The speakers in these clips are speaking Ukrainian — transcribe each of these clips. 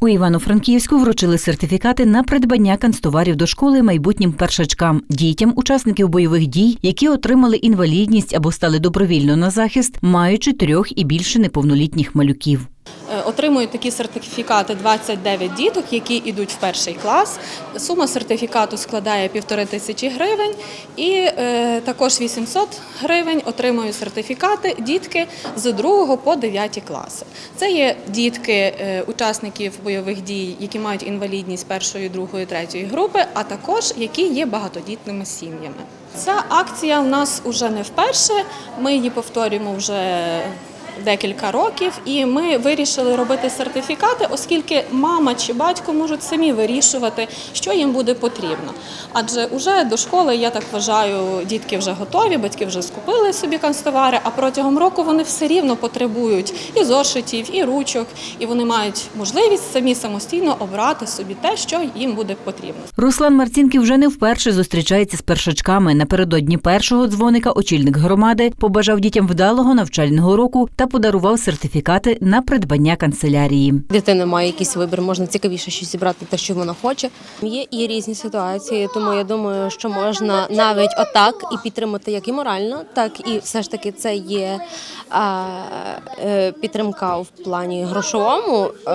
У Івано-Франківську вручили сертифікати на придбання канцтоварів до школи майбутнім першачкам, дітям, учасників бойових дій, які отримали інвалідність або стали добровільно на захист, маючи трьох і більше неповнолітніх малюків. Е, Отримують такі сертифікати 29 діток, які йдуть в перший клас. Сума сертифікату складає півтори тисячі гривень, і е, також 800 гривень отримують сертифікати дітки з 2 по 9 класи. Це є дітки е, учасників бойових дій, які мають інвалідність першої, другої, третьої групи, а також які є багатодітними сім'ями. Ця акція у нас уже не вперше. Ми її повторюємо вже декілька років, і ми вирішили робити сертифікати, оскільки мама чи батько можуть самі вирішувати, що їм буде потрібно. Адже уже до школи, я так вважаю, дітки вже готові, батьки вже скупили собі канцтовари, а протягом року вони все рівно потребують і зошитів, і ручок, і вони мають можливість самі самостійно обрати собі те, що їм буде потрібно. Руслан Марцінків вже не вперше зустрічається з першачками. Напередодні першого дзвоника очільник громади побажав дітям вдалого навчального року та подарував сертифікати на придбання канцелярії. Дитина має якийсь вибір, можна цікавіше щось зібрати, те, що вона хоче. Є і різні ситуації, тому я думаю, що можна навіть отак і підтримати як і морально, так і все ж таки це є а, е, підтримка в плані грошовому. Е,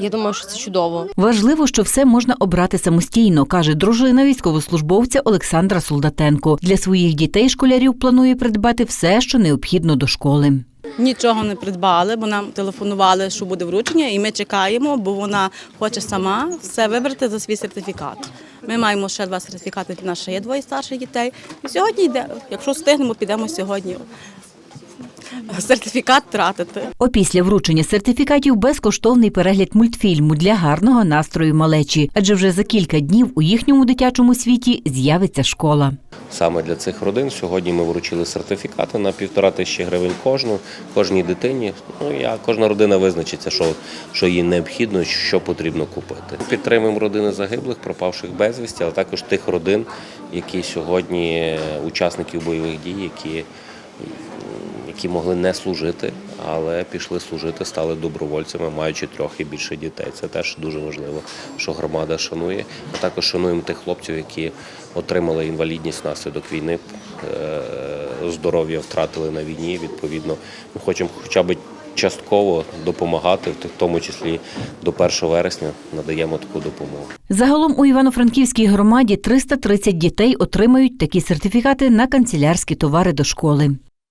я думаю, що це чудово. Важливо, що все можна обрати самостійно, каже дружина військовослужбовця Олександра Солдатенко. Для своїх дітей школярів планує придбати все, що необхідно до школи. Нічого не придбали, бо нам телефонували, що буде вручення, і ми чекаємо, бо вона хоче сама все вибрати за свій сертифікат. Ми маємо ще два сертифікати. У нас ще є двоє старших дітей. І сьогодні йде. Якщо встигнемо, підемо сьогодні сертифікат тратити. Опісля вручення сертифікатів безкоштовний перегляд мультфільму для гарного настрою малечі, адже вже за кілька днів у їхньому дитячому світі з'явиться школа. Саме для цих родин сьогодні ми вручили сертифікати на півтора тисячі гривень кожну, кожній дитині. Ну я кожна родина визначиться, що, що їй необхідно, що потрібно купити. Підтримуємо родини загиблих, пропавших безвісті, але також тих родин, які сьогодні е, учасників бойових дій, які, які могли не служити, але пішли служити, стали добровольцями, маючи трьох і більше дітей. Це теж дуже важливо, що громада шанує. А також шануємо тих хлопців, які отримали інвалідність внаслідок війни, е, здоров'я втратили на війні. Відповідно, ми хочемо хоча б частково допомагати, в тому числі до 1 вересня надаємо таку допомогу. Загалом у Івано-Франківській громаді 330 дітей отримають такі сертифікати на канцелярські товари до школи.